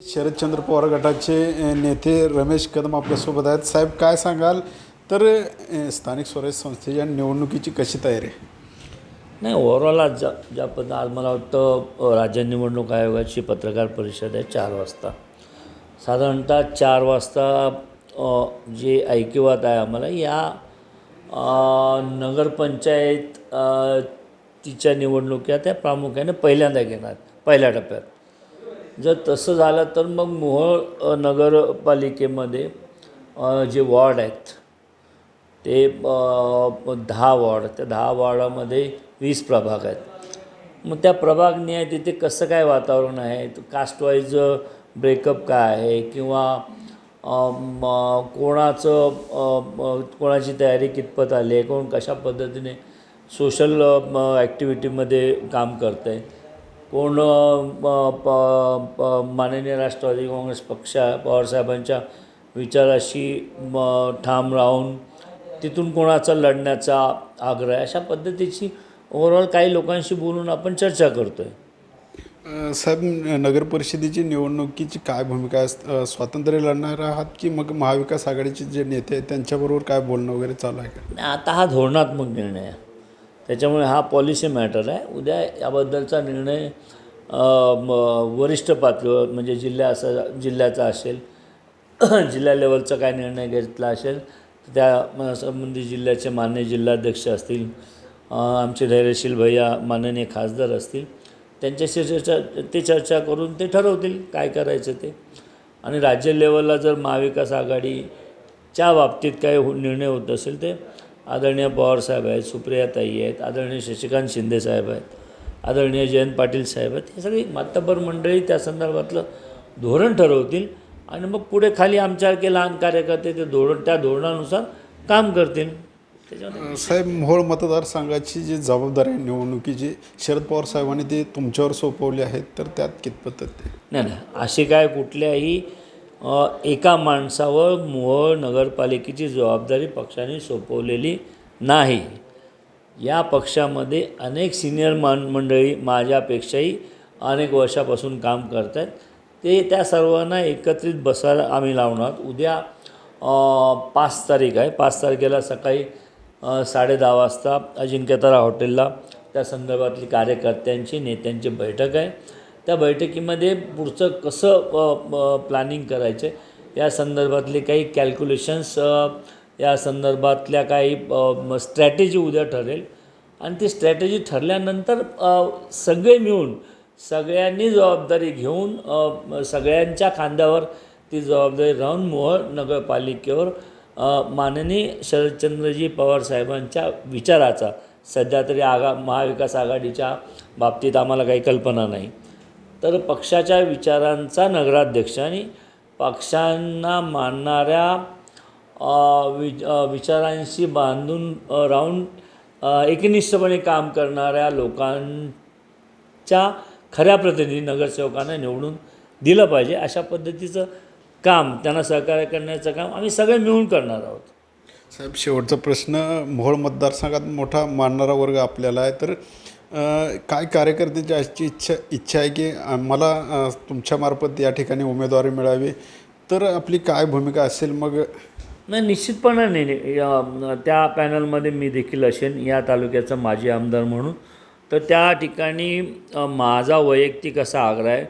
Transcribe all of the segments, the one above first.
शरदचंद्र पवार गटाचे नेते रमेश कदम आपल्यासोबत आहेत. साहेब काय सांगाल? तर स्थानिक स्वराज्य संस्थेच्या निवडणुकीची कशी तयारी आहे? नाही ओव्हरऑल आज ज्या ज्या पद्धतीनं आज मला वाटतं राज्य निवडणूक आयोगाची पत्रकार परिषद आहे चार वाजता. साधारणतः चार वाजता जे ऐकिवात आहे आम्हाला या नगरपंचायत तिच्या निवडणुक्या त्या प्रामुख्याने पहिल्यांदा घेणार पहिल्या टप्प्यात. जर तसं झालं तर मग मोहोळ नगरपालिकेमध्ये जे वॉर्ड आहेत ते दहा वॉर्ड त्या दहा वॉर्डामध्ये वीस प्रभाग आहेत. मग त्या प्रभाग आहे तिथे कसं काय वातावरण आहे? कास्टवाईज ब्रेकअप काय आहे? किंवा कोणाचं कोणाची तयारी कितपत आली आहे? कोण कशा पद्धतीने सोशल ॲक्टिव्हिटीमध्ये काम करतं आहे कोण माननीय राष्ट्रवादी काँग्रेस पक्षा पवारसाहेबांच्या विचाराशी म, ठाम राहून तिथून कोणाचा लढण्याचा आग्रह आहे अशा पद्धतीची ओव्हरऑल काही लोकांशी बोलून आपण चर्चा करतो आहे साहेब नगर परिषदेची निवडणुकीची काय भूमिका आहे अ, स्वातंत्र्य लढणार आहात की मग महाविकास आघाडीचे जे नेते आहेत त्यांच्याबरोबर काय बोलणं वगैरे चालू आहे का? आता हा धोरणात्मक निर्णय आहे. त्याच्यामुळे हा पॉलिसी मॅटर आहे. उद्या याबद्दलचा निर्णय म, वरिष्ठ पातळीवर म्हणजे जिल्हा असा जिल्ह्याचा असेल जिल्हा लेवलचा काय निर्णय घेतला असेल त्या संबंधी जिल्ह्याचे मान्य जिल्हाध्यक्ष असतील आमचे धैर्यशील भैया माननीय खासदार असतील त्यांच्याशी चर्चा ते चर्चा करून ते ठरवतील काय करायचं ते. आणि राज्य लेवलला जर महाविकास आघाडीच्या बाबतीत काही हो निर्णय होत असेल ते आदरणीय पवारसाहेब आहेत सुप्रियाताई आहेत आदरणीय शशिकांत शिंदेसाहेब आहेत आदरणीय जयंत पाटील साहेब आहेत हे सगळी मातब्बर मंडळी त्या संदर्भातलं धोरण ठरवतील आणि मग पुढे खाली आमच्यासारखे लहान कार्यकर्ते ते धोरण त्या धोरणानुसार काम करतील. साहेब मोहोळ मतदारसंघाची जी जबाबदारी आहे निवडणुकीची शरद पवार साहेबांनी ती तुमच्यावर सोपवली आहेत तर त्यात कितपत नाही नाही अशी काय कुठल्याही एका माणसावर मोहोळ नगरपालिकेची जबाबदारी पक्षाने सोपवलेली नाही. या पक्षामध्ये अनेक सिनियर मान मंडळी माझ्यापेक्षाही अनेक वर्षापासून काम करत आहेत ते त्या सर्वांना एकत्रित बसायला आम्ही लावणार. उद्या पाच तारीख आहे. पाच तारखेला सकाळी साडेदहा वाजता अजिंक्यतारा हॉटेलला त्या संदर्भातली कार्यकर्त्यांची नेत्यांची बैठक आहे. त्या बैठकीमध्ये पुढचं कसं प्लॅनिंग करायचे या संदर्भातले काही कॅल्क्युलेशन्स या संदर्भातल्या काही स्ट्रॅटेजी उद्या ठरेल. आणि ती स्ट्रॅटेजी ठरल्यानंतर सगळे मिळून सगळ्यांनी जबाबदारी घेऊन सगळ्यांच्या खांद्यावर ती जबाबदारी राहून मोहोळ नगरपालिकेवर माननीय शरदचंद्रजी पवार साहेबांच्या विचाराचा सध्या तरी आगा महाविकास आघाडीच्या बाबतीत आम्हाला काही कल्पना नाही. तर पक्षाच्या विचारांचा नगराध्यक्ष आणि पक्षांना मानणाऱ्या वि विचारांशी बांधून राहून एकनिष्ठपणे काम करणाऱ्या लोकांच्या खऱ्या प्रतिनिधी नगरसेवकांना निवडून दिलं पाहिजे. अशा पद्धतीचं काम त्यांना सहकार्य करण्याचं काम आम्ही सगळे मिळून करणार आहोत. साहेब शेवटचा प्रश्न. मोहोळ मतदारसंघात मोठा मानणारा वर्ग आपल्याला आहे. तर काय कार्यकर्त्याची अशी इच्छा इच्छा आहे की मला तुमच्यामार्फत या ठिकाणी उमेदवारी मिळावी? तर आपली काय भूमिका असेल मग? नाही निश्चितपणाने नाही. त्या पॅनलमध्ये मी देखील असेन या तालुक्याचा माजी आमदार म्हणून. तर त्या ठिकाणी माझा वैयक्तिक असा आग्रह आहे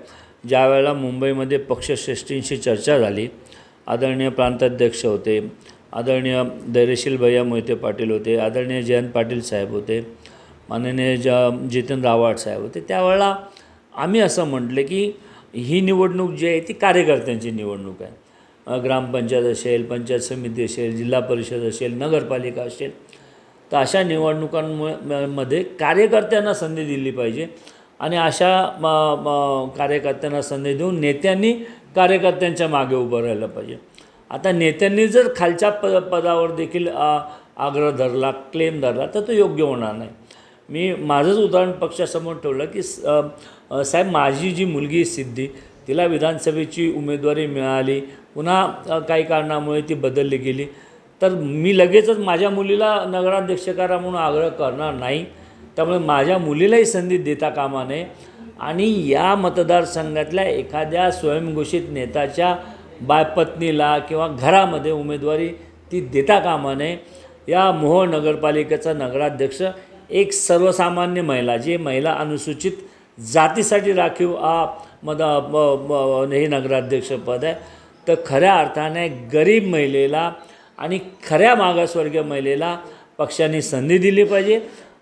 ज्यावेळेला मुंबईमध्ये पक्षश्रेष्ठींशी चर्चा झाली आदरणीय प्रांताध्यक्ष होते आदरणीय धैर्यशील भैया मोहिते पाटील होते आदरणीय जयंत पाटील साहेब होते माननीय ज जितेंद्र रावाड साहेब होते त्यावेळेला आम्ही असं म्हटलं की ही निवडणूक जी आहे ती कार्यकर्त्यांची निवडणूक आहे. ग्रामपंचायत असेल पंचायत समिती असेल जिल्हा परिषद असेल नगरपालिका असेल तर अशा निवडणुकांमुळे मध्ये कार्यकर्त्यांना संधी दिली पाहिजे आणि अशा म, म, कार्यकर्त्यांना संधी देऊन नेत्यांनी कार्यकर्त्यांच्या मागे उभं राहिलं पाहिजे. आता नेत्यांनी जर खालच्या प पदावर देखील आग्रह धरला क्लेम धरला तर तो योग्य होणार नाही. मी माझंच उदाहरण पक्षासमोर ठेवलं की साहेब माझी जी मुलगी सिद्धी तिला विधानसभेची उमेदवारी मिळाली पुन्हा काही कारणामुळे ती बदलली गेली. तर मी लगेचच माझ्या मुलीला नगराध्यक्ष करा म्हणून आग्रह करणार नाही. त्यामुळे माझ्या मुलीलाही संधी देता कामा नये. आणि या मतदारसंघातल्या एखाद्या स्वयंघोषित नेत्याच्या बायपत्नीला किंवा घरामध्ये उमेदवारी ती देता कामा नये. या मोहोळ नगरपालिकेचा नगराध्यक्ष एक सर्वसामान्य महिला जी महिला अनुसूचित जातीसाठी राखीव आ मद ब- ब- हे नगराध्यक्षपद आहे. तर खऱ्या अर्थाने गरीब महिलेला आणि खऱ्या मागासवर्गीय महिलेला पक्षाने संधी दिली पाहिजे.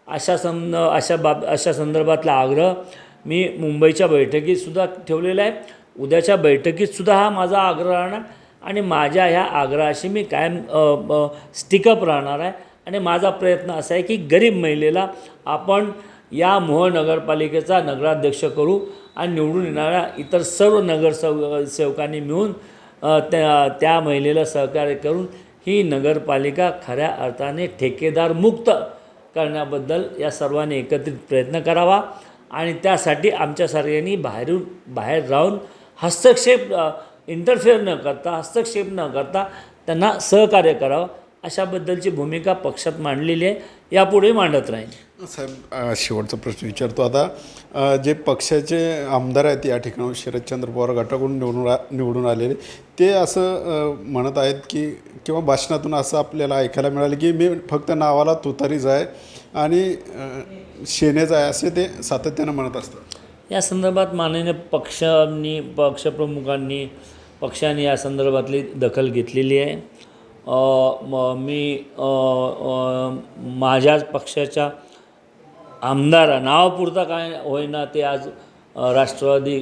अशा सं अशा बाब अशा संदर्भातला आग्रह मी मुंबईच्या बैठकीतसुद्धा ठेवलेला आहे. उद्याच्या बैठकीतसुद्धा हा माझा आग्रह राहणार आणि माझ्या ह्या आग्रहाशी मी कायम स्टिकअप राहणार आहे. आणि माझा प्रयत्न असा आहे की गरीब महिलेला आपण या मोह नगरपालिकेचा नगराध्यक्ष करू आणि निवडून येणाऱ्या इतर सर्व नगरसेव सेवकांनी मिळून त्या त्या महिलेला सहकार्य करून ही नगरपालिका खऱ्या अर्थाने ठेकेदार मुक्त करण्याबद्दल या सर्वांनी एकत्रित प्रयत्न करावा आणि त्यासाठी आमच्या सर्वांनी बाहेरून बाहेर राहून हस्तक्षेप इंटरफेअर न करता हस्तक्षेप न करता त्यांना सहकार्य करावं. अशाबद्दलची भूमिका पक्षात मांडलेली आहे. यापुढे मांडत राहील साहेब शेवटचा प्रश्न विचारतो आता. जे पक्षाचे आमदार आहेत या ठिकाणी शरदचंद्र पवार गटाकडून निवडून आ निवडून आलेले ते असं म्हणत आहेत की किंवा भाषणातून असं आपल्याला ऐकायला मिळालं की मी फक्त नावाला तुतारीच आहे आणि शेनेच आहे असे ते सातत्यानं म्हणत असतात. या संदर्भात माननीय पक्षांनी पक्षप्रमुखांनी पक्षाने या संदर्भातली दखल घेतलेली आहे. म- मी माझ्याच पक्षाच्या आमदार नावापुरता काय होईना ते आज राष्ट्रवादी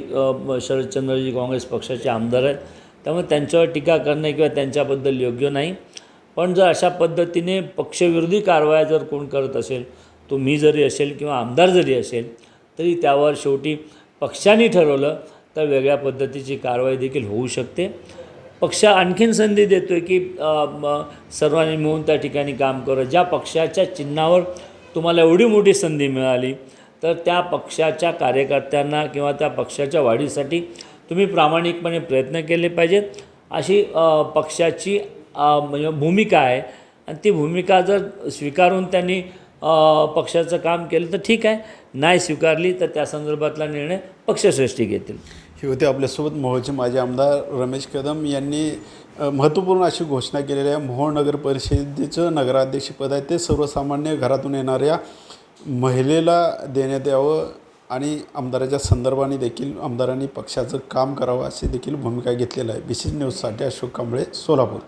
शरदचंद्रजी काँग्रेस पक्षाचे आमदार आहेत. त्यामुळे त्यांच्यावर टीका करणे किंवा त्यांच्याबद्दल योग्य नाही. पण जर अशा पद्धतीने पक्षविरोधी कारवाया जर कोण करत असेल तो मी जरी असेल किंवा आमदार जरी असेल तरी त्यावर शेवटी पक्षाने ठरवलं तर वेगळ्या पद्धतीची कारवाई देखील होऊ शकते. पक्ष आणखीन संधी देतो आहे की सर्वांनी मिळून त्या ठिकाणी काम करत ज्या पक्षाच्या चिन्हावर तुम्हाला एवढी मोठी संधी मिळाली तर त्या पक्षाच्या कार्यकर्त्यांना किंवा त्या पक्षाच्या वाढीसाठी तुम्ही प्रामाणिकपणे प्रयत्न केले पाहिजेत. अशी पक्षाची म्हणजे भूमिका आहे. आणि ती भूमिका जर स्वीकारून त्यांनी पक्षाचं काम केलं तर ठीक आहे. नाही स्वीकारली तर त्या संदर्भातला निर्णय पक्षश्रेष्ठी घेतील. हे होते आपल्यासोबत मोहोळचे माजी आमदार रमेश कदम यांनी महत्त्वपूर्ण अशी घोषणा केलेली आहे मोहोळ नगर परिषदेचं नगराध्यक्षपद आहे. ते सर्वसामान्य घरातून येणाऱ्या महिलेला देण्यात यावं आणि आमदाराच्या संदर्भाने देखील आमदारांनी पक्षाचं काम करावं अशी देखील भूमिका घेतलेलं आहे. विशेष न्यूजसाठी अशोक कांबळे सोलापूर.